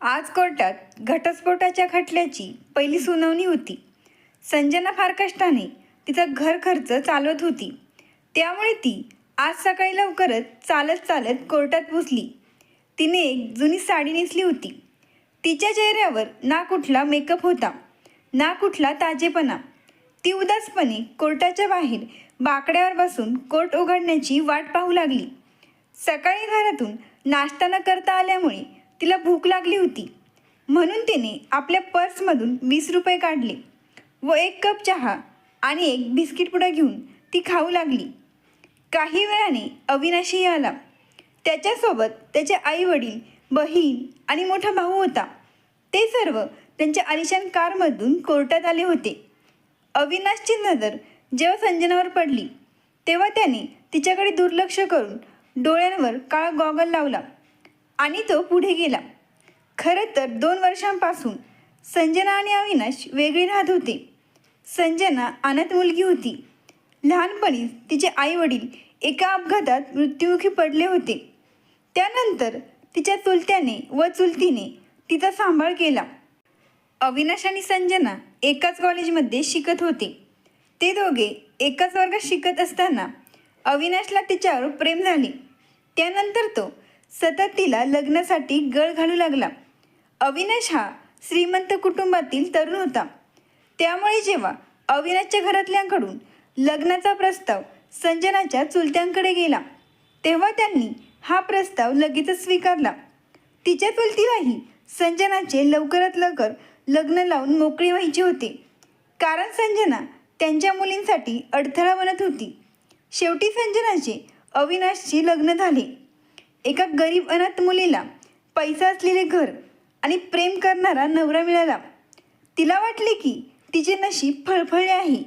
आज कोर्टात घटस्फोटाच्या खटल्याची पहिली सुनावणी होती. संजना फार कष्टाने तिचा घर खर्च चालवत होती. त्यामुळे ती आज सकाळी लवकरच चालत चालत कोर्टात पोचली तिने एक जुनी साडी नेसली होती. तिच्या चेहऱ्यावर ना कुठला मेकअप होता. ना कुठला ताजेपणा. ती उदासपणे कोर्टाच्या बाहेर बाकड्यावर बसून कोर्ट उघडण्याची वाट पाहू लागली. सकाळी घरातून नाश्ता न करता आल्यामुळे तिला भूक लागली होती. म्हणून तिने आपल्या पर्समधून वीस रुपये काढले व एक कप चहा आणि एक बिस्किट पुडा घेऊन ती खाऊ लागली. काही वेळाने अविनाशही आला. त्याच्यासोबत त्याचे आई वडील बहीण आणि मोठा भाऊ होता. ते सर्व त्यांच्या आलिशान कारमधून कोर्टात आले होते. अविनाशची नजर जेव्हा संजनावर पडली तेव्हा त्याने तिच्याकडे दुर्लक्ष करून डोळ्यांवर काळा गॉगल लावला. आणि तो पुढे गेला. खरं तर दोन वर्षांपासून संजना आणि अविनाश वेगळे राहत होते. संजना अनाथ मुलगी होती. लहानपणी तिचे आई वडील एका अपघातात मृत्युमुखी पडले होते. त्यानंतर तिच्या चुलत्याने व चुलतीने तिचा सांभाळ केला. अविनाश आणि संजना एकाच कॉलेजमध्ये शिकत होते. ते दोघे एकाच वर्गात शिकत असताना अविनाशला तिच्यावर प्रेम झाले. त्यानंतर तो सतत तिला लग्नासाठी गळ घालू लागला. अविनाश हा श्रीमंत कुटुंबातील तरुण होता. त्यामुळे जेव्हा अविनाशच्या घरातल्यांकडून लग्नाचा प्रस्ताव संजनाच्या चुलत्यांकडे गेला तेव्हा त्यांनी हा प्रस्ताव लगेचच स्वीकारला. तिच्या चुलतीलाही संजनाचे लवकरात लवकर लग्न लावून मोकळी व्हायचे होते. कारण संजना त्यांच्या मुलींसाठी अडथळा बनत होती. शेवटी संजनाचे अविनाशशी लग्न झाले. एका गरीब अनाथ मुलीला पैसा असलेले घर आणि प्रेम करणारा नवरा मिळाला. तिला वाटले की तिचे नशीब फळफळले आहे.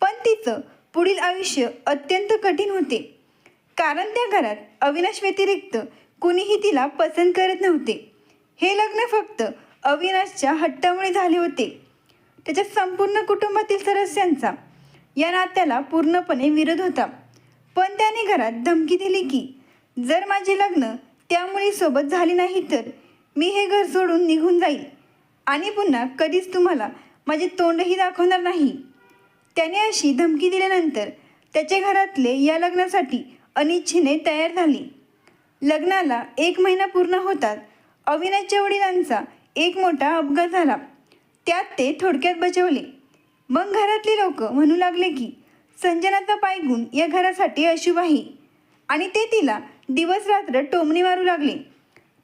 पण तिचं पुढील आयुष्य अत्यंत कठीण होते. कारण त्या घरात अविनाश व्यतिरिक्त कुणीही तिला पसंत करत नव्हते. हे लग्न फक्त अविनाशच्या हट्टामुळे झाले होते. त्याच्या संपूर्ण कुटुंबातील सदस्यांचा या नात्याला पूर्णपणे विरोध होता. पण त्याने घरात धमकी दिली की जर माझे लग्न त्या मुलीसोबत झाले नाही तर मी हे घर सोडून निघून जाईल. आणि पुन्हा कधीच तुम्हाला माझे तोंडही दाखवणार नाही. त्याने अशी धमकी दिल्यानंतर त्याच्या घरातले या लग्नासाठी अनिच्छेने तयार झाले. लग्नाला एक महिना पूर्ण होतात अविनाशच्या वडिलांचा एक मोठा अपघात झाला. त्यात ते थोडक्यात बचवले. मग घरातले लोक म्हणू लागले की संजनाचा पायगुण या घरासाठी अशुभ आहे. आणि ते तिला दिवस रात्र टोमणी मारू लागले.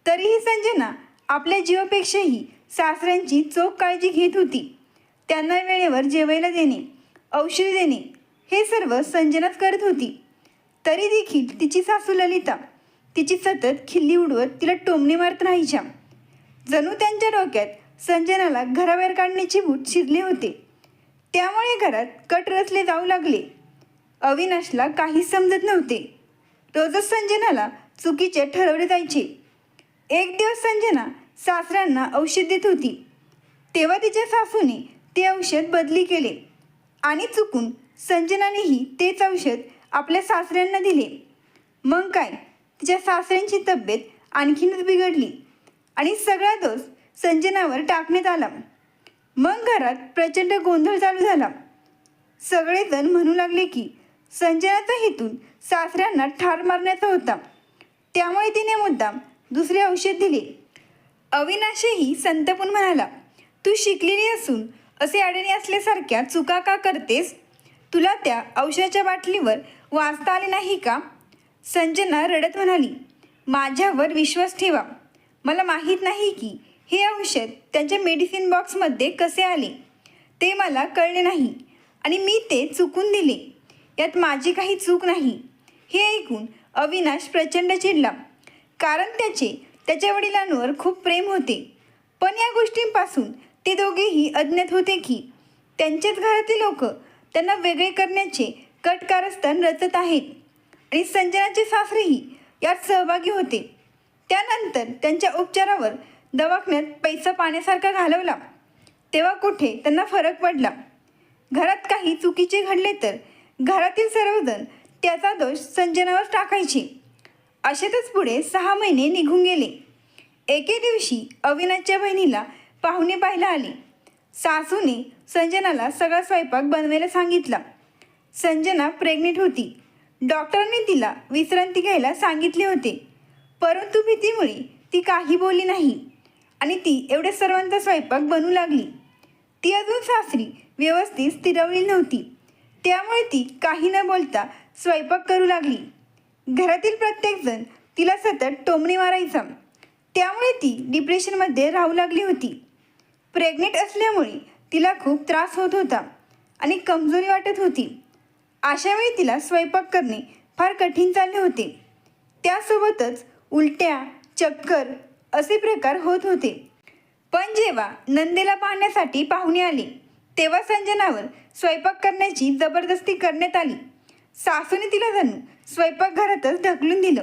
तरीही संजना आपल्या जीवापेक्षाही सासऱ्यांची चोख काळजी घेत होती. त्यांना वेळेवर जेवायला देणे औषध देणे हे सर्व संजनाच करत होती. तरी देखील तिची सासू ललिता तिची सतत खिल्ली उडवत तिला टोमणे मारत राहायच्या. जणू त्यांच्या डोक्यात संजनाला घराबाहेर काढण्याचे भूत शिरले होते. त्यामुळे घरात कट रचले जाऊ लागले. अविनाशला काही समजत नव्हते. रोजच संजनाला चुकीचे ठरवले जायचे. एक दिवस संजना सासऱ्यांना औषध देत होती. तेव्हा तिच्या सासूने ते औषध बदली केले आणि चुकून संजनानेही तेच औषध आपल्या सासऱ्यांना दिले. मग काय? तिच्या सासऱ्यांची तब्येत आणखीनच बिघडली आणि सगळा दोष संजनावर टाकण्यात आला. मग घरात प्रचंड गोंधळ चालू झाला. सगळेजण म्हणू लागले की संजनाचा हेतून सासऱ्यांना ठार मारण्याचा होता. त्यामुळे तिने मुद्दाम दुसरे औषध दिले. अविनाशही संतपून म्हणाला तू शिकलेली असून असे अडणी असल्यासारख्या चुका का करतेस? तुला त्या औषधाच्या बाटलीवर वाचता आले नाही का? संजना रडत म्हणाली माझ्यावर विश्वास ठेवा. मला माहीत नाही की हे औषध त्यांच्या मेडिसिन बॉक्समध्ये कसे आले. ते मला कळले नाही आणि मी ते चुकून दिले. यात माझी काही चूक नाही. हे ऐकून अविनाश प्रचंड चिडला. कारण त्याचे त्याच्या वडिलांवर खूप प्रेम होते. पण या गोष्टींपासून ते दोघेही अज्ञात होते की त्यांच्याच घरातील लोक त्यांना वेगळे करण्याचे कट कारस्थान रचत आहेत. आणि संजनाचे सासरेही यात सहभागी होते. त्यानंतर त्यांच्या उपचारावर दवाखान्यात पैसा पाण्यासारखा घालवला. तेव्हा कुठे त्यांना फरक पडला. घरात काही चुकीचे घडले तर घरातील सर्वजण त्याचा दोष संजनावर टाकायचे. अशातच पुढे सहा महिने निघून गेले. एके दिवशी अविनाशच्या बहिणीला पाहुणे पाहायला आले. सासूने संजनाला सगळा स्वयंपाक बनवायला सांगितला. संजना प्रेग्नेंट होती. डॉक्टरांनी तिला विश्रांती घ्यायला सांगितले होते. परंतु भीतीमुळे ती काही बोलली नाही आणि ती एवढ्या सर्वांचा स्वयंपाक बनू लागली. ती अजून सासरी व्यवस्थित स्थिरवली नव्हती. त्यामुळे ती काही न बोलता स्वयंपाक करू लागली. घरातील प्रत्येकजण तिला सतत टोमणी मारायचा. त्यामुळे ती डिप्रेशनमध्ये राहू लागली होती. प्रेग्नेंट असल्यामुळे तिला खूप त्रास होत होता आणि कमजोरी वाटत होती. अशावेळी तिला स्वयंपाक करणे फार कठीण चालले होते. त्यासोबतच उलट्या चक्कर असे प्रकार होत होते. पण जेव्हा नंदेला पाहण्यासाठी पाहुणे आले तेव्हा संजनावर स्वयंपाक करण्याची जबरदस्ती करण्यात आली. सासूने तिला जणू स्वयंपाकघरातच ढकलून दिलं.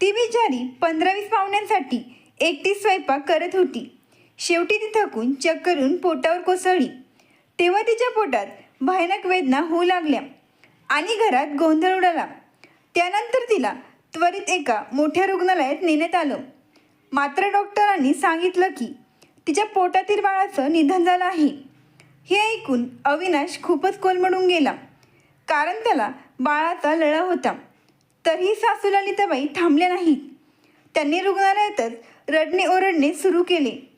ती बिचारी पंधरावीस पाहुण्यांसाठी एकटीच स्वयंपाक करत होती. शेवटी ती थकून चक्करून पोटावर कोसळली. तेव्हा तिच्या पोटात भयानक वेदना होऊ लागल्या आणि घरात गोंधळ उडाला. त्यानंतर तिला त्वरित एका मोठ्या रुग्णालयात नेण्यात आलं. मात्र डॉक्टरांनी सांगितलं की तिच्या पोटातील बाळाचं निधन झालं आहे. हे ऐकून अविनाश खूपच कोलमडून गेला. कारण त्याला बाळाचा लळा होता. तरीही सासू ललिताबाई थांबल्या नाहीत. त्यांनी रुग्णालयातच रडणे ओरडणे सुरू केले.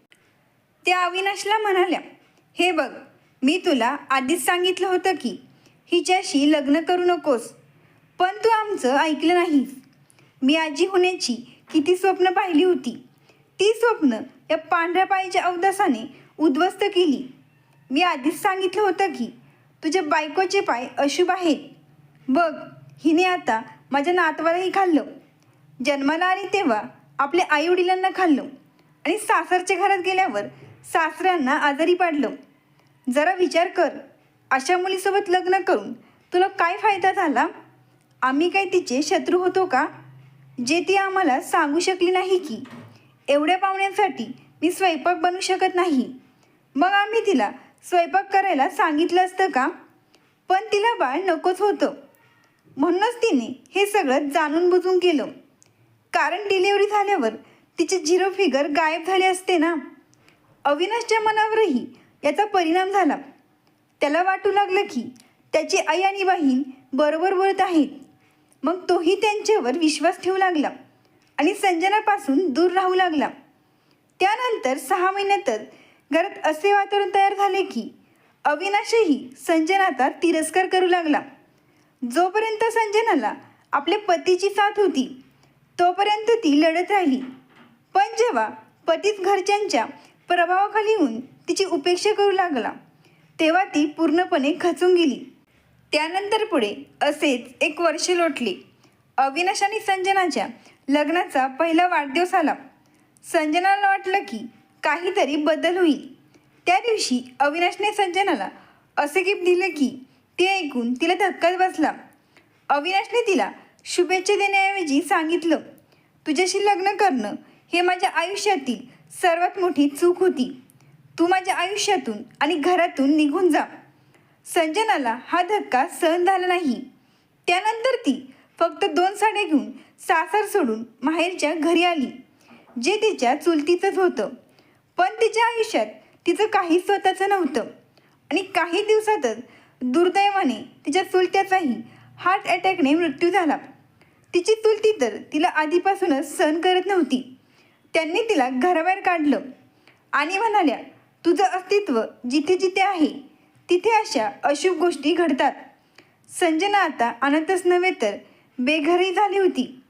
त्या अविनाशला म्हणाल्या हे बघ मी तुला आधीच सांगितलं होतं की हिच्याशी लग्न करू नकोस. पण तू आमचं ऐकलं नाहीस. मी आजी होण्याची किती स्वप्न पाहिली होती. ती स्वप्न या पांढऱ्या पायीच्या अवदासाने उद्ध्वस्त केली. मी आधीच सांगितलं होतं की तुझ्या बायकोचे पाय अशुभ आहेत. बघ हिने आता माझ्या नातवालाही खाल्लं. जन्माला आली तेव्हा आपल्या आईवडिलांना खाल्लं आणि सासरच्या घरात गेल्यावर सासऱ्यांना आजारी पाडलं. जरा विचार कर अशा मुलीसोबत लग्न करून तुला काय फायदा झाला? आम्ही काय तिचे शत्रू होतो का? जे ती आम्हाला सांगू शकली नाही की एवढ्या पाहुण्यांसाठी मी स्वयंपाक बनू शकत नाही. मग आम्ही तिला स्वयंपाक करायला सांगितलं असतं का? पण तिला बाळ नकोच होतं. म्हणूनच तिने हे सगळं जाणून बुजून केलं. कारण डिलिव्हरी झाल्यावर तिचे झिरो फिगर गायब झाले असते ना? अविनाशच्या मनावरही याचा परिणाम झाला. त्याला वाटू लागलं की त्याची आई आणि बहीण बरोबर बोलत आहेत. मग तोही त्यांच्यावर विश्वास ठेवू लागला आणि संजनापासून दूर राहू लागला. त्यानंतर सहा महिन्यातच घरात असे वातावरण तयार झाले की अविनाशही संजनाचा तिरस्कार करू लागला. जोपर्यंत संजनाला आपल्या पतीची साथ होती तोपर्यंत ती लढत राहिली. पण जेव्हा पतीच घरच्यांच्या प्रभावाखाली येऊन तिची उपेक्षा करू लागला तेव्हा ती पूर्णपणे खचून गेली. त्यानंतर पुढे असेच एक वर्ष लोटले. अविनाश आणि संजनाच्या लग्नाचा पहिला वाढदिवस आला. संजनाला वाटलं की काहीतरी बदल होईल. त्या दिवशी अविनाशने संजनाला असे गिफ्ट दिले की ते ऐकून तिला धक्काच बसला. अविनाशने तिला शुभेच्छा देण्याऐवजी सांगितलं तुझ्याशी लग्न करणं हे माझ्या आयुष्यातील सर्वात मोठी चूक होती. तू माझ्या आयुष्यातून आणि घरातून निघून जा. संजनाला हा धक्का सहन झाला नाही. त्यानंतर ती फक्त दोन साड्या घेऊन सासर सोडून माहेरच्या घरी आली जे तिच्या चुलतीचंच होतं. पण तिच्या आयुष्यात तिचं काही स्वतःचं नव्हतं. आणि काही दिवसातच दुर्दैवाने तिच्या चुलत्याचाही हार्ट अटॅकने मृत्यू झाला. तिची चुलती तर तिला आधीपासूनच सहन करत नव्हती. त्यांनी तिला घराबाहेर काढलं आणि म्हणाल्या तुझं अस्तित्व जिथे जिथे आहे तिथे अशा अशुभ गोष्टी घडतात. संजना आता अनंतच नव्हे तर बेघरही झाली होती.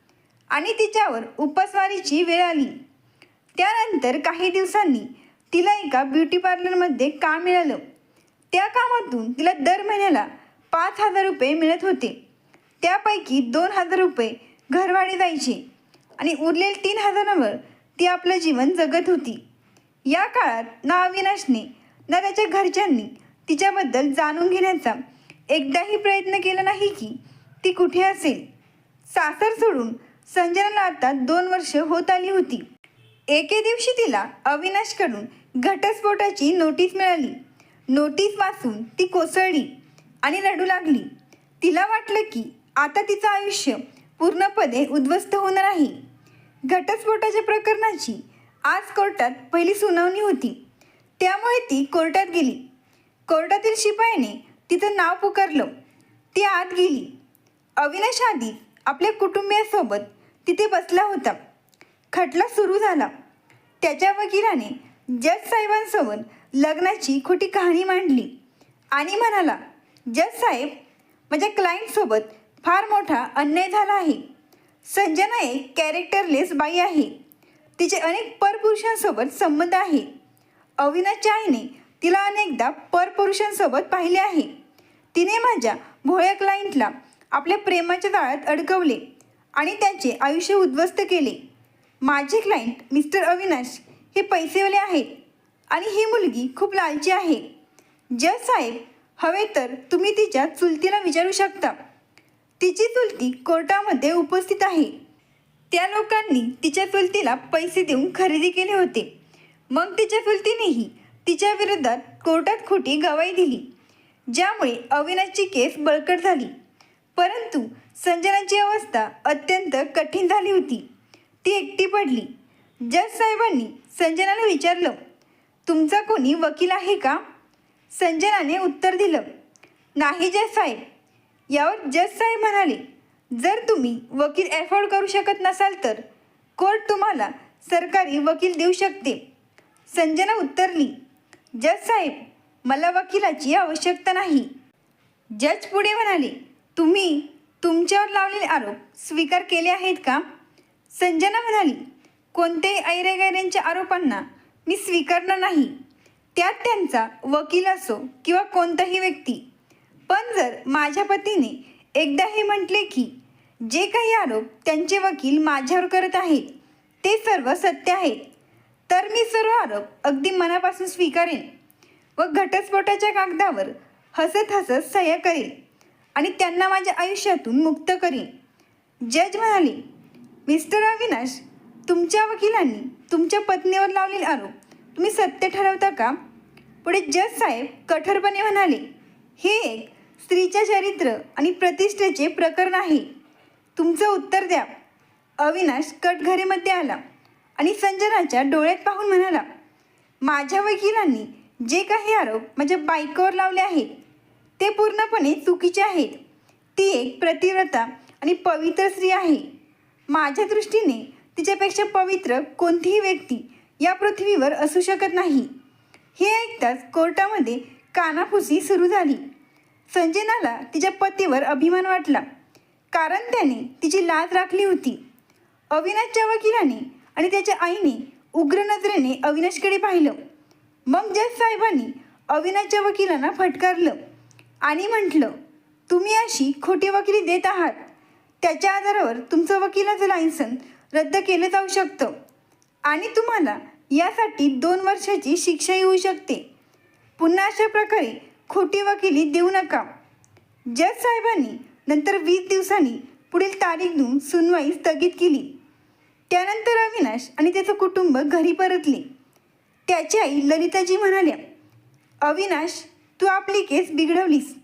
आणि तिच्यावर उपासवारीची वेळ आली. त्यानंतर काही दिवसांनी तिला एका ब्युटी पार्लरमध्ये काम मिळालं. त्या कामातून तिला दर महिन्याला पाच हजार रुपये मिळत होते. त्यापैकी दोन हजार रुपये घरभाडे जायचे आणि उरलेल्या तीन हजारावर ती आपलं जीवन जगत होती. या काळात ना अविनाशने ना त्याच्या घरच्यांनी तिच्याबद्दल जाणून घेण्याचा एकदाही प्रयत्न केला नाही की ती कुठे असेल. सासर सोडून संजनाला आता दोन वर्ष होत आली होती. एके दिवशी तिला अविनाशकडून घटस्फोटाची नोटीस मिळाली. नोटीस वाचून ती कोसळली आणि रडू लागली. तिला वाटलं की आता तिचं आयुष्य पूर्णपणे उद्ध्वस्त होणार आहे. घटस्फोटाच्या प्रकरणाची आज कोर्टात पहिली सुनावणी होती. त्यामुळे ती कोर्टात गेली. कोर्टातील शिपायाने तिचं नाव पुकारलं. ती आत गेली. अविनाश आधी आपल्या कुटुंबियासोबत तिथे बसला होता. खटला सुरू झाला. त्याच्या वकिलाने जज साहेबांसमोर लग्नाची खोटी कहाणी मांडली आणि म्हणाला जज साहेब माझ्या क्लायंटसोबत फार मोठा अन्याय झाला आहे. संजना एक कॅरेक्टरलेस बाई आहे. तिचे अनेक परपुरुषांसोबत संबंध आहे. अविनाशच्या आईने तिला अनेकदा परपुरुषांसोबत पाहिले आहे. तिने माझ्या भोळ्या क्लायंटला आपल्या प्रेमाच्या जाळ्यात अडकवले आणि त्याचे आयुष्य उद्ध्वस्त केले. माझे क्लायंट मिस्टर अविनाश हे पैसेवाले आहेत आणि ही मुलगी खूप लालची आहे. जज साहेब हवे तर तुम्ही तिच्या चुलतीला विचारू शकता. तिची चुलती कोर्टामध्ये उपस्थित आहे. त्या लोकांनी तिच्या चुलतीला पैसे देऊन खरेदी केले होते. मग तिच्या चुलतीनेही तिच्या विरोधात कोर्टात खोटी गवाई दिली ज्यामुळे अविनाशची केस बळकट झाली. परंतु संजनाची अवस्था अत्यंत कठीण झाली होती. ती एकटी पडली. जज साहेबांनी संजनाला विचारलं तुमचा कोणी वकील आहे का? संजनाने उत्तर दिलं नाही जज साहेब. यावर जज साहेब म्हणाले जर तुम्ही वकील अफोर्ड करू शकत नसाल तर कोर्ट तुम्हाला सरकारी वकील देऊ शकते. संजना उत्तरली जज साहेब मला वकिलाची आवश्यकता नाही. जज पुढे म्हणाले तुम्ही तुमच्यावर लावलेले आरोप स्वीकार केले आहेत का? संजना म्हणाली कोणत्याही ऐरेगैरेंच्या आरोपांना मी स्वीकारणार नाही. त्यात त्यांचा वकील असो किंवा कोणताही व्यक्ती. पण जर माझ्या पतीने एकदा हे म्हटले की जे काही आरोप त्यांचे वकील माझ्यावर करत आहेत ते सर्व सत्य आहेत तर मी सर्व आरोप अगदी मनापासून स्वीकारेन व घटस्फोटाच्या कागदावर हसत हसत सह्या करेल आणि त्यांना माझ्या आयुष्यातून मुक्त करीन. जज म्हणाले मिस्टर अविनाश तुमच्या वकिलांनी तुमच्या पत्नीवर लावलेले आरोप तुम्ही सत्य ठरवता का? पुढे जज साहेब कठोरपणे म्हणाले हे एक स्त्रीच्या चरित्र आणि प्रतिष्ठेचे प्रकरण आहे. तुमचं उत्तर द्या. अविनाश कटघरेमध्ये आला आणि संजनाच्या डोळ्यात पाहून म्हणाला माझ्या वकिलांनी जे काही आरोप माझ्या बायकोवर लावले आहेत ते पूर्णपणे चुकीचे आहेत. ती एक प्रतिव्रता आणि पवित्र स्त्री आहे. माझ्या दृष्टीने तिच्यापेक्षा पवित्र कोणतीही व्यक्ती या पृथ्वीवर असू शकत नाही. हे ऐकताच कोर्टामध्ये कानाफुसी सुरू झाली. संजनाला तिच्या पतीवर अभिमान वाटला. कारण त्याने तिची लाज राखली होती. अविनाशच्या वकिलाने आणि त्याच्या आईने उग्र नजरेने अविनाशकडे पाहिलं. मग जज साहेबांनी अविनाशच्या वकिलांना फटकारलं आणि म्हटलं तुम्ही अशी खोटी वकिली देत आहात. त्याच्या आधारावर तुमचं वकिलाचं लायसन रद्द केलं जाऊ शकतं. आणि तुम्हाला यासाठी दोन वर्षाची शिक्षा येऊ शकते. पुन्हा अशा प्रकारे खोटी वकिली देऊ नका. जज साहेबांनी नंतर वीस दिवसांनी पुढील तारीख देऊन सुनवाई स्थगित केली. त्यानंतर अविनाश आणि त्याचं कुटुंब घरी परतले. त्याची आई ललिताजी म्हणाल्या अविनाश तू आपली केस बिघडवलीस.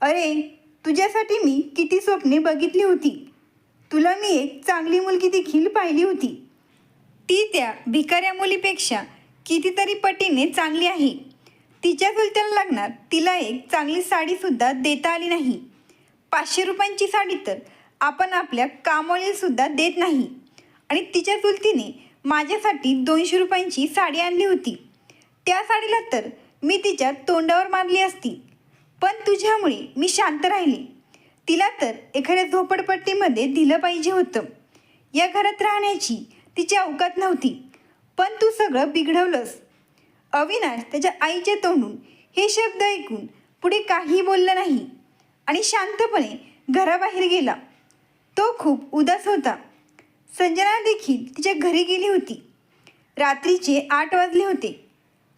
अरे तुझ्यासाठी मी किती स्वप्ने बघितली होती. तुला मी एक चांगली मुलगी देखील पाहिली होती. ती त्या भिकाऱ्या मुलीपेक्षा कितीतरी पटीने चांगली आहे. तिच्या चुलत्याला लग्नात तिला एक चांगली साडीसुद्धा देता आली नाही. पाचशे रुपयांची साडी तर आपण आपल्या कामवालीसुद्धा देत नाही. आणि तिच्या चुलतीने माझ्यासाठी दोनशे रुपयांची साडी आणली होती. त्या साडीला तर मी तिच्या तोंडावर मारली असती. पण तुझ्यामुळे मी शांत राहिले. तिला तर एखाद्या झोपडपट्टीमध्ये दिलं पाहिजे होतं. या घरात राहण्याची तिची अवकात नव्हती. पण तू सगळं बिघडवलंस. अविनाश त्याच्या आईच्या तोंडून हे शब्द ऐकून पुढे काही बोलला नाही आणि शांतपणे घराबाहेर गेला. तो खूप उदास होता. संजना देखील तिच्या घरी गेली होती. रात्रीचे आठ वाजले होते.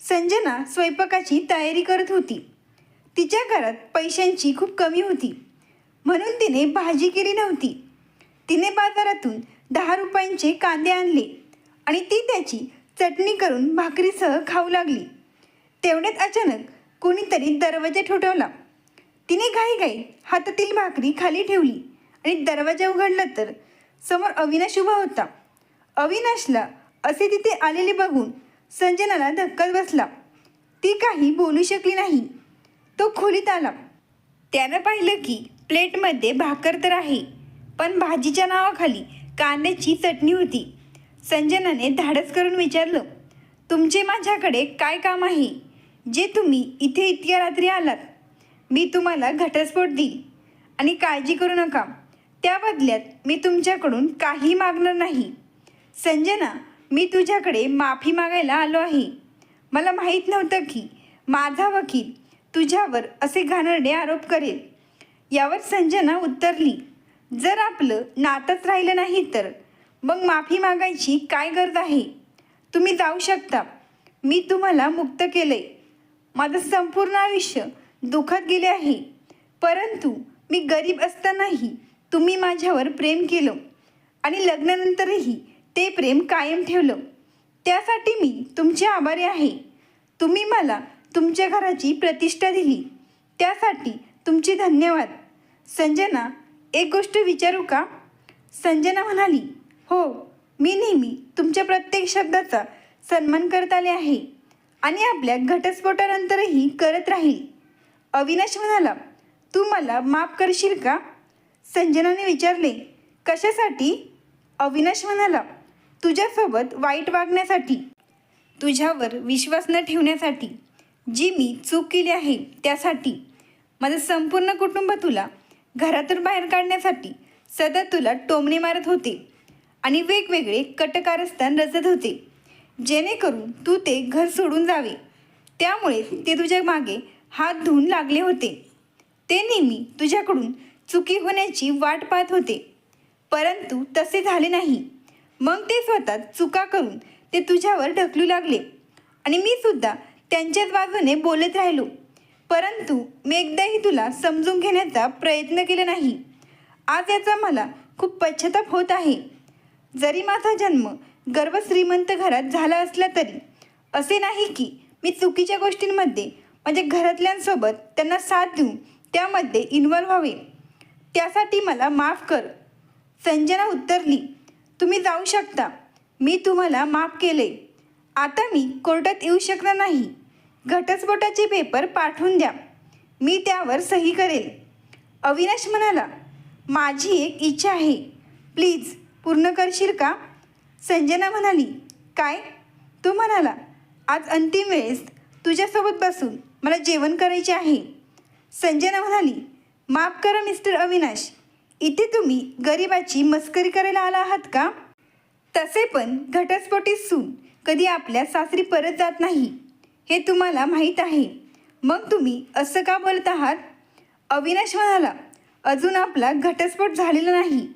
संजना स्वयंपाकाची तयारी करत होती. तिच्या घरात पैशांची खूप कमी होती. म्हणून तिने भाजी केली नव्हती. तिने बाजारातून दहा रुपयांचे कांदे आणले आणि ती त्याची चटणी करून भाकरीसह खाऊ लागली. तेवढ्यात अचानक कोणीतरी दरवाजा ठोठवला. तिने घाईघाई हातातील भाकरी खाली ठेवली आणि दरवाजा उघडला तर समोर अविनाश उभा होता. अविनाशला असे तिथे आलेले बघून संजनाला धक्काच बसला. ती काही बोलू शकली नाही. तो खोलीत आला. त्यानं पाहिलं की प्लेटमध्ये भाकर तर आहे पण भाजीच्या नावाखाली कांद्याची चटणी होती. संजनाने धाडस करून विचारलं तुमचे माझ्याकडे काय काम आहे? जे तुम्ही इथे इतक्या रात्री आलात मी तुम्हाला घटस्फोट देईल. आणि काळजी करू नका त्या बदल्यात मी तुमच्याकडून काही मागणार नाही. संजना मी तुझ्याकडे माफी मागायला आलो आहे. मला माहीत नव्हतं की माझा वकील तुझ्यावर असे घाणरडे आरोप करेल. यावर संजना उत्तरली जर आपलं नातंच राहिलं नाही तर मग माफी मागायची काय गरज आहे? तुम्ही जाऊ शकता. मी तुम्हाला मुक्त केलंय. माझं संपूर्ण आयुष्य दुःखात गेले आहे. परंतु मी गरीब असतानाही तुम्ही माझ्यावर प्रेम केलं आणि लग्नानंतरही ते प्रेम कायम ठेवलं. त्यासाठी मी तुमचे आभारी आहे. तुम्ही मला तुमच्या घराची प्रतिष्ठा दिली. त्यासाठी तुमचे धन्यवाद. संजना एक गोष्ट विचारू का? संजना म्हणाली हो मी नेहमी तुमच्या प्रत्येक शब्दाचा सन्मान करत आले आहे आणि आपल्या घटस्फोटानंतरही करत राहील. अविनाश म्हणाला तू मला माफ करशील का? संजनाने विचारले कशासाठी? अविनाश म्हणाला तुझ्यासोबत वाईट वागण्यासाठी. तुझ्यावर विश्वास न ठेवण्यासाठी. जी मी चूक केली आहे त्यासाठी माझं संपूर्ण कुटुंब तुला घरातून बाहेर काढण्यासाठी सतत तुला टोमणे मारत होते आणि वेगवेगळे कटकारस्थान रचत होते. जेणेकरून तू ते घर सोडून जावे. त्यामुळे ते तुझ्या मागे हात धुवून लागले होते. ते नेहमी तुझ्याकडून चुकी होण्याची वाट पाहत होते. परंतु तसे झाले नाही. मग ते स्वतः चुका करून ते तुझ्यावर ढकलू लागले. आणि मी सुद्धा त्यांच्याच बाजूने बोलत राहिलो. परंतु मी एकदाही तुला समजून घेण्याचा प्रयत्न केला नाही. आज याचा मला खूप पश्चाताप होत आहे. जरी माझा जन्म गर्व श्रीमंत घरात झाला असला तरी असे नाही की मी चुकीच्या गोष्टींमध्ये माझ्या घरातल्यांसोबत त्यांना साथ देऊन त्यामध्ये इन्व्हॉल्व व्हावे. त्यासाठी मला माफ कर. संजना उत्तरली तुम्ही जाऊ शकता. मी तुम्हाला माफ केले. आता मी कोर्टात येऊ शकणार नाही. घटस्फोटाचे पेपर पाठवून द्या. मी त्यावर सही करेल. अविनाश म्हणाला माझी एक इच्छा आहे. प्लीज पूर्ण करशील का? संजना म्हणाली काय? तो म्हणाला आज अंतिम वेळेस. तुझ्यासोबत बसून मला जेवण करायचे आहे. संजना म्हणाली माफ करा मिस्टर अविनाश. इथे तुम्ही गरिबाची मस्करी करायला आला आहात का? तसे पण घटस्फोटीत सून कधी आपल्या सासरी परत जात नाही हे तुम्हाला माहीत आहे. मग तुम्ही असं का बोलत आहात? अविनाश म्हणाला अजून आपला घटस्फोट झालेला नाही.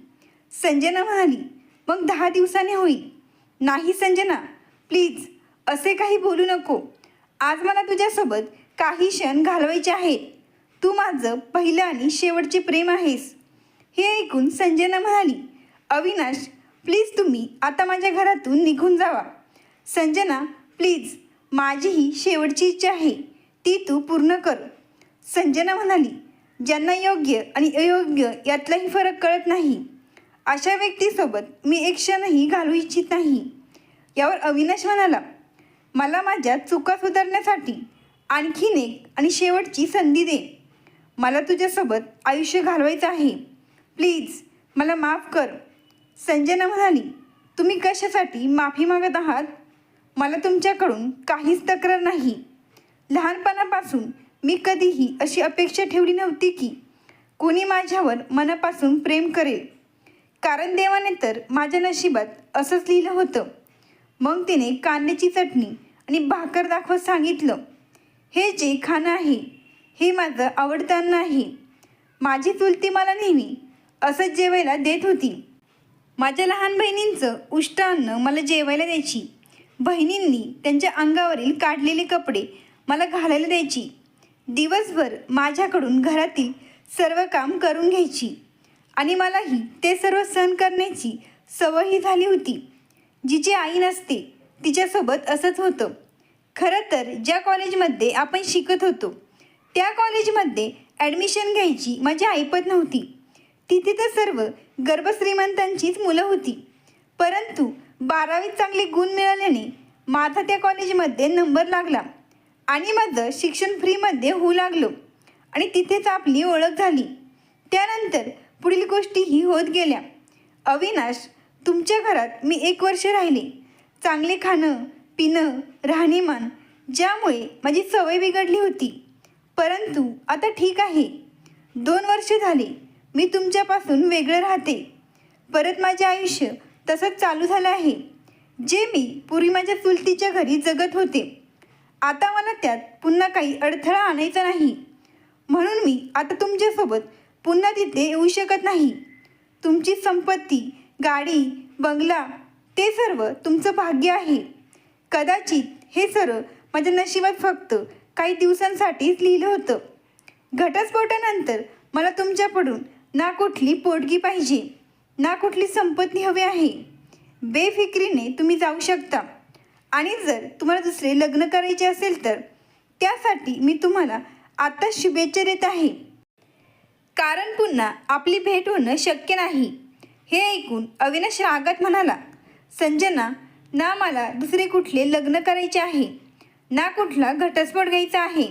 संजना म्हणाली मग दहा दिवसांनी होईल. नाही संजना प्लीज असे काही बोलू नको. आज मला तुझ्यासोबत काही क्षण घालवायचे आहेत. तू माझं पहिलं आणि शेवटचे प्रेम आहेस. हे ऐकून संजना म्हणाली अविनाश प्लीज तुम्ही आता माझ्या घरातून निघून जावा. संजना प्लीज माझी ही शेवटची इच्छा आहे. ती तू पूर्ण कर. संजना म्हणाली ज्यांना योग्य आणि अयोग्य यातलाही फरक कळत नाही. अशा व्यक्तीसोबत मी एक क्षणही घालू इच्छित नाही. यावर अविनाश म्हणाला मला माझ्या चुका सुधारण्यासाठी आणखीन एक आणि शेवटची संधी दे. मला तुझ्यासोबत आयुष्य घालवायचं आहे. प्लीज मला माफ कर. संजना म्हणाली तुम्ही कशासाठी माफी मागत आहात? मला तुमच्याकडून काहीच तक्रार नाही. लहानपणापासून मी कधीही अशी अपेक्षा ठेवली नव्हती की कोणी माझ्यावर मनापासून प्रेम करेल. कारण देवाने तर माझ्या नशिबात असंच लिहिलं होतं. मग तिने कांद्याची चटणी आणि भाकर दाखवत सांगितलं हे जे खाणं आहे हे माझं आवडतं अन्न आहे माझी चुलती मला नेहमी असंच जेवायला देत होती. माझ्या लहान बहिणींचं उष्ट अन्न मला जेवायला द्यायची. बहिणींनी त्यांच्या अंगावरील काढलेले कपडे मला घालायला द्यायची. दिवसभर माझ्याकडून घरातील सर्व काम करून घ्यायची आणि मलाही ते सर्व सहन करण्याची सवयही झाली होती. जिची आई नसते तिच्यासोबत असंच होतं. खरं तर ज्या कॉलेजमध्ये आपण शिकत होतो त्या कॉलेजमध्ये ॲडमिशन घ्यायची माझी ऐपत नव्हती. तिथे तर सर्व गर्भश्रीमंतांचीच मुलं होती. परंतु बारावीत चांगले गुण मिळाल्याने माझा त्या कॉलेजमध्ये नंबर लागला आणि माझं शिक्षण फ्रीमध्ये होऊ लागलो आणि तिथेच आपली ओळख झाली. त्यानंतर पुढील गोष्टीही होत गेल्या. अविनाश तुमच्या घरात मी एक वर्ष राहिले. चांगले खाणं पिणं राहणीमान ज्यामुळे माझी सवय बिघडली होती. परंतु आता ठीक आहे. दोन वर्ष झाले मी तुमच्यापासून वेगळं राहते. परत माझे आयुष्य तसंच चालू झालं आहे. जे मी पूर्वी माझ्या चुलतीच्या घरी जगत होते. आता मला त्यात पुन्हा काही अडथळा आणायचा नाही. म्हणून मी आता तुमच्यासोबत पुन्हा तिथे येऊ शकत नाही. तुमची संपत्ती गाडी बंगला ते सर्व तुमचं भाग्य आहे. कदाचित हे सर्व माझ्या नशिबात फक्त काही दिवसांसाठीच लिहिलं होतं. घटस्फोटानंतर मला तुमच्याकडून ना कुठली पोटगी पाहिजे. ना कुठली संपत्ती हवी आहे? बेफिक्रीने तुम्ही जाऊ शकता. आणि जर तुम्हाला दुसरे लग्न करायचे असेल तर त्यासाठी मी तुम्हाला आता शुभेच्छा देत आहे. कारण पुन्हा आपली भेट होणं शक्य नाही. हे ऐकून अविनाश रागात म्हणाला संजना ना मला दुसरे कुठले लग्न करायचे आहे? ना कुठला घटस्फोट घ्यायचा आहे?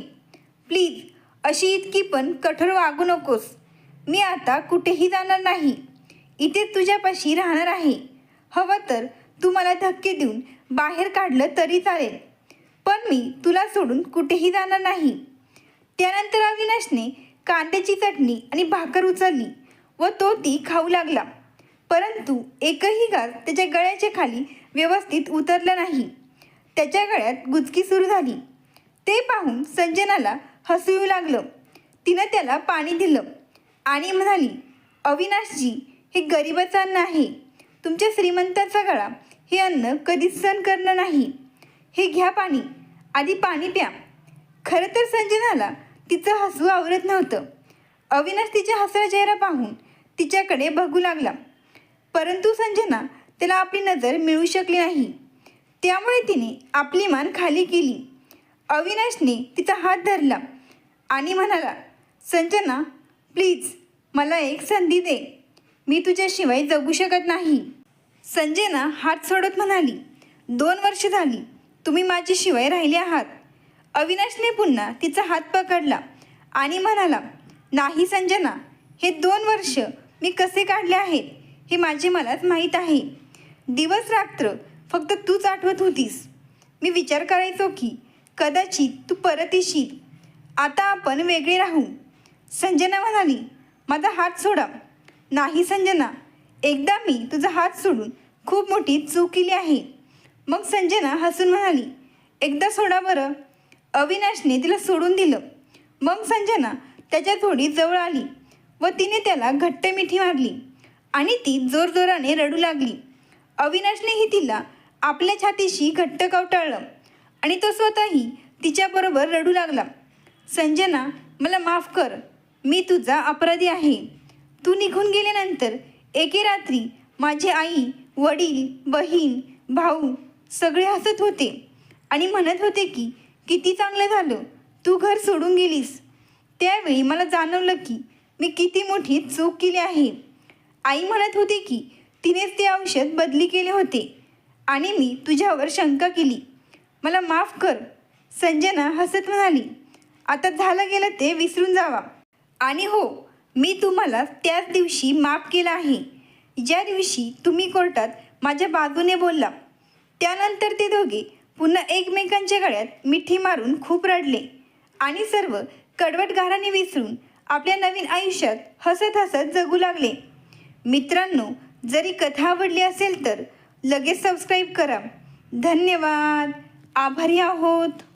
प्लीज अशी इतकी पण कठोर वागू नकोस. मी आता कुठेही जाणार नाही. इथे तुझ्यापाशी राहणार आहे. हवं तर तू मला धक्के देऊन बाहेर काढलं तरी चालेल. पण मी तुला सोडून कुठेही जाणार नाही. त्यानंतर अविनाशने कांद्याची चटणी आणि भाकर उचलली व तो ती खाऊ लागला. परंतु एकही घास त्याच्या गळ्याच्या खाली व्यवस्थित उतरला नाही. त्याच्या गळ्यात गुचकी सुरू झाली. ते पाहून संजनाला हसू येऊ लागलं. तिनं त्याला पाणी दिलं आणि म्हणाली अविनाशजी हे गरिबाचं अन्न आहे तुमच्या श्रीमंताचा गळा हे अन्न कधीच सहन करणं नाही. हे घ्या पाणी. आधी पाणी प्या. खरं तर संजनाला तिचं हसू आवरत नव्हतं. अविनाश तिच्या हसरा चेहरा पाहून तिच्याकडे बघू लागला. परंतु संजना त्याला आपली नजर मिळू शकली नाही. त्यामुळे तिने आपली मान खाली केली. अविनाशने तिचा हात धरला आणि म्हणाला संजना प्लीज मला एक संधी दे. मी तुझ्याशिवाय जगू शकत नाही. संजना हात सोडत म्हणाली दोन वर्ष झाली तुम्ही माझ्याशिवाय राहिले आहात. अविनाशने पुन्हा तिचा हात पकडला आणि म्हणाला नाही संजना हे दोन वर्ष मी कसे काढले आहेत हे माझे मलाच माहीत आहे. दिवस रात्र फक्त तूच आठवत होतीस. मी विचार करायचो की कदाचित तू परत येशील. आता आपण वेगळे राहू. संजना म्हणाली माझा हात सोडा. नाही संजना एकदा मी तुझा हात सोडून खूप मोठी चूक केली आहे. मग संजना हसून म्हणाली एकदा सोडा बरं. अविनाशने तिला सोडून दिलं. मग संजना त्याच्या थोडी जवळ आली व तिने त्याला घट्ट मिठी मारली आणि ती जोरजोराने रडू लागली. अविनाशनेही तिला आपल्या छातीशी घट्ट कवटाळलं आणि तो स्वतःही तिच्याबरोबर रडू लागला. संजना मला माफ कर. मी तुझा अपराधी आहे. तू निघून गेल्यानंतर एके रात्री माझी आई वडील बहीण भाऊ सगळे हसत होते आणि म्हणत होते की किती चांगलं झालं. तू घर सोडून गेलीस. त्यावेळी मला जाणवलं की मी किती मोठी चूक केली आहे. आई म्हणत होती की तिनेच ते औषध बदली केले होते आणि मी तुझ्यावर शंका केली. मला माफ कर. संजना हसत म्हणाली आता झालं गेलं ते विसरून जावा. आणि हो मी तुम्हाला त्याच दिवशी माफ केला आहे. ज्या दिवशी तुम्ही कोर्टात माझ्या बाजूने बोलला त्यानंतर ते दोघे पुन्हा एकमेकांच्या गळ्यात मिठी मारून खूप रडले आणि सर्व कडवट गाराने विसरून आपल्या नवीन आयुष्यात हसत हसत जगू लागले. मित्रांनो जरी कथा आवडली असेल तर लगेच सबस्क्राईब करा. धन्यवाद. आभारी आहोत.